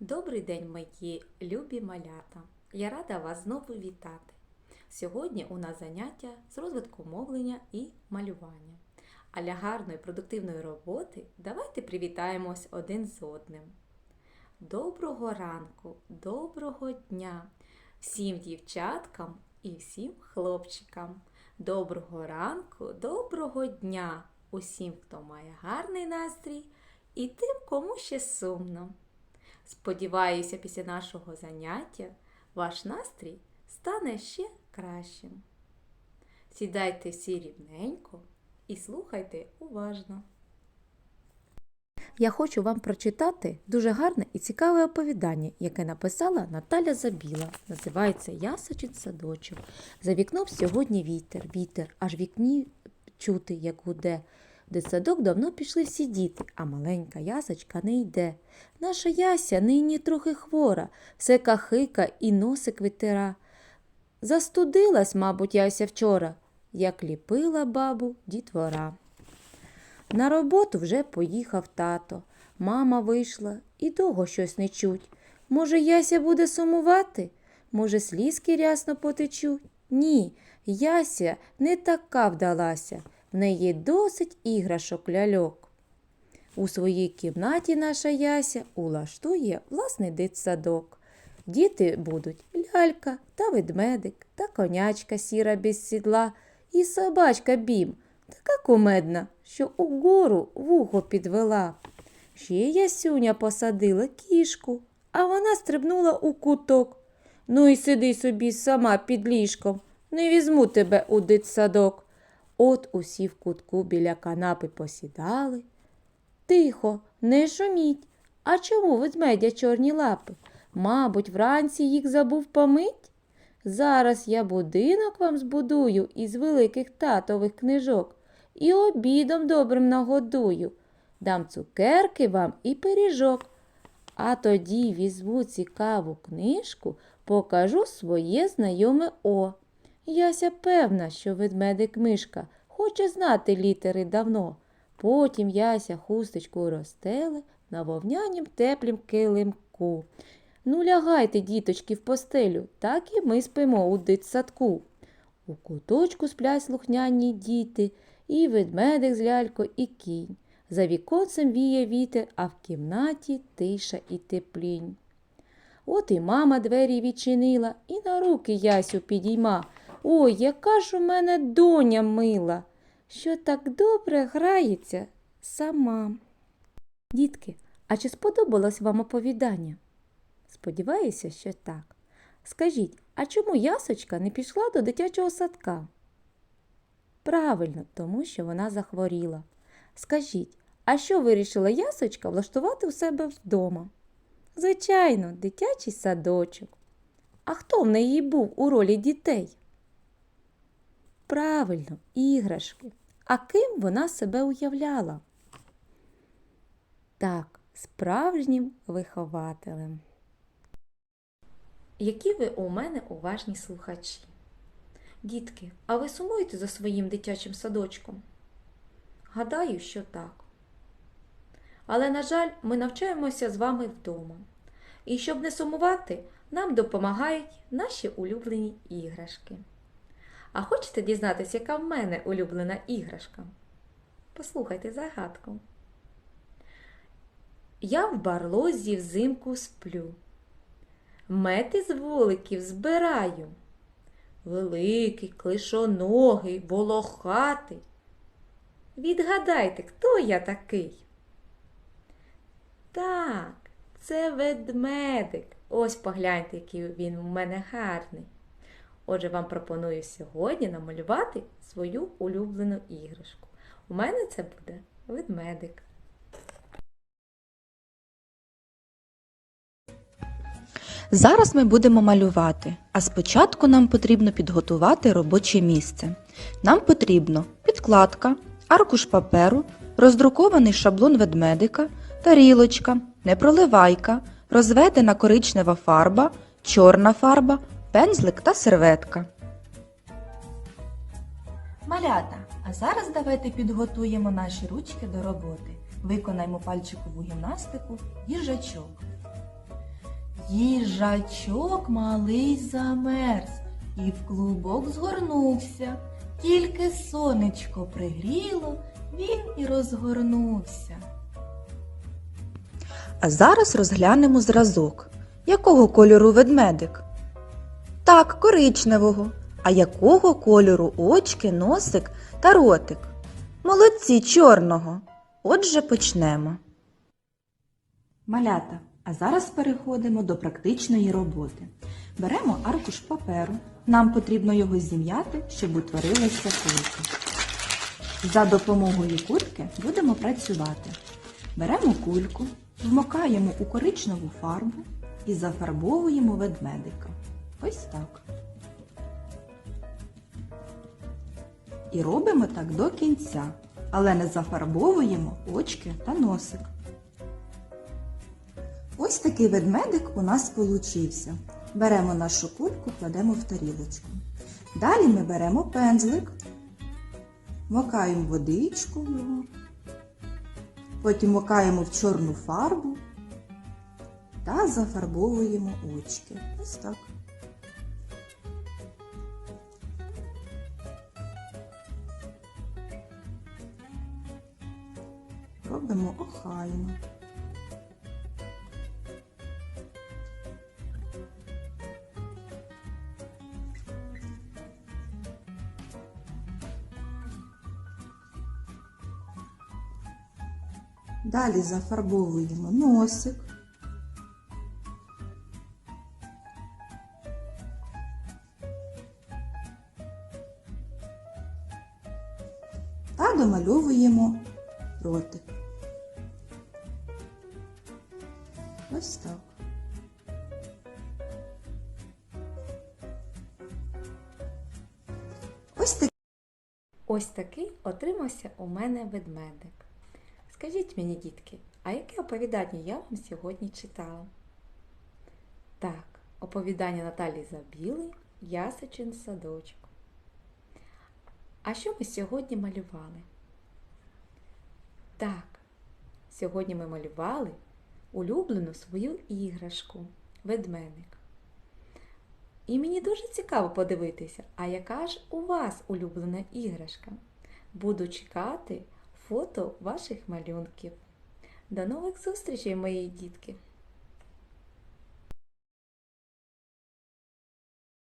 Добрий день, мої любі малята! Я рада вас знову вітати. Сьогодні у нас заняття з розвитку мовлення і малювання. А для гарної продуктивної роботи давайте привітаємось один з одним. Доброго ранку, доброго дня всім дівчаткам і всім хлопчикам. Доброго ранку, доброго дня усім, хто має гарний настрій, і тим, кому ще сумно. Сподіваюся, після нашого заняття ваш настрій стане ще кращим. Сідайте всі рівненько і слухайте уважно. Я хочу вам прочитати дуже гарне і цікаве оповідання, яке написала Наталя Забіла. Називається Ясочин садочок. За вікном сьогодні вітер, вітер, аж вікні чути, як гуде. В дитсадок давно пішли всі діти, а маленька ясочка не йде. Наша яся нині трохи хвора, все кахика і носик витира. Застудилась, мабуть, яся вчора, як ліпила бабу дітвора. На роботу вже поїхав тато. Мама вийшла і довго щось не чуть. Може, яся буде сумувати? Може, слізки рясно потечуть? Ні, яся не така вдалася. В неї досить іграшок ляльок. У своїй кімнаті наша яся улаштує власний дитсадок. Діти будуть лялька та ведмедик, та конячка сіра без сідла, і собачка бім, така кумедна, що угору вухо підвела. Ще ясюня посадила кішку, а вона стрибнула у куток. Ну і сиди собі сама під ліжком, не візьму тебе у дитсадок. От усі в кутку біля канапи посідали. Тихо, не шуміть. А чому ведмедя чорні лапи? Мабуть, вранці їх забув помить? Зараз я будинок вам збудую із великих татових книжок і обідом добрим нагодую. Дам цукерки вам і пиріжок. А тоді візьму цікаву книжку, покажу своє знайоме О. Яся певна, що ведмедик мишка хоче знати літери давно. Потім яся хусточку розстеле на вовнянім теплім килимку. Ну, лягайте, діточки, в постелю, так і ми спимо у дитсадку. У куточку сплять слухняні діти, і ведмедик з лялько, і кінь. За віконцем віє вітер, а в кімнаті тиша і теплінь. От і мама двері відчинила і на руки Ясю підійма. Ой, яка ж у мене доня мила, що так добре грається сама. Дітки, а чи сподобалось вам оповідання? Сподіваюся, що так. Скажіть, а чому ясочка не пішла до дитячого садка? Правильно, тому що вона захворіла. Скажіть, а що вирішила ясочка влаштувати у себе вдома? Звичайно, дитячий садочок. А хто в неї був у ролі дітей? Правильно, іграшки. А ким вона себе уявляла? Так, справжнім вихователем. Які ви у мене уважні слухачі? Дітки, а ви сумуєте за своїм дитячим садочком? Гадаю, що так. Але, на жаль, ми навчаємося з вами вдома. І щоб не сумувати, нам допомагають наші улюблені іграшки. А хочете дізнатися, яка в мене улюблена іграшка? Послухайте загадку. Я в барлозі взимку сплю. Мети з вуликів збираю. Великий, клишоногий, волохатий. Відгадайте, хто я такий? Так, це ведмедик. Ось погляньте, який він у мене гарний. Отже, вам пропоную сьогодні намалювати свою улюблену іграшку. У мене це буде ведмедик. Зараз ми будемо малювати, а спочатку нам потрібно підготувати робоче місце. Нам потрібно підкладка, аркуш паперу, роздрукований шаблон ведмедика, тарілочка, непроливайка, розведена коричнева фарба, чорна фарба, пензлик та серветка. Малята, а зараз давайте підготуємо наші ручки до роботи. Виконаємо пальчикову гімнастику їжачок. Їжачок малий замерз і в клубок згорнувся. Тільки сонечко пригріло, він і розгорнувся. А зараз розглянемо зразок. Якого кольору ведмедик? Так, коричневого. А якого кольору очки, носик та ротик? Молодці чорного. Отже, почнемо. Малята, а зараз переходимо до практичної роботи. Беремо аркуш паперу. Нам потрібно його зім'яти, щоб утворилася кулька. За допомогою кульки будемо працювати. Беремо кульку, вмокаємо у коричневу фарбу і зафарбовуємо ведмедика. Ось так. І робимо так до кінця, але не зафарбовуємо очки та носик. Ось такий ведмедик у нас получився. Беремо нашу кульку, кладемо в тарілочку. Далі ми беремо пензлик, макаємо водичку потім макаємо в чорну фарбу та зафарбовуємо очки. Ось так. Робимо охайно. Далі зафарбовуємо носик. Та домальовуємо ротик. Ось так. Ось так. Ось такий отримався у мене ведмедик. Скажіть мені, дітки, а яке оповідання я вам сьогодні читала? Так, оповідання Наталі Забілий Ясичин садочок. А що ми сьогодні малювали? Так, сьогодні ми малювали улюблену свою іграшку ведмедик. І мені дуже цікаво подивитися, а яка ж у вас улюблена іграшка? Буду чекати фото ваших малюнків. До нових зустрічей, мої дітки!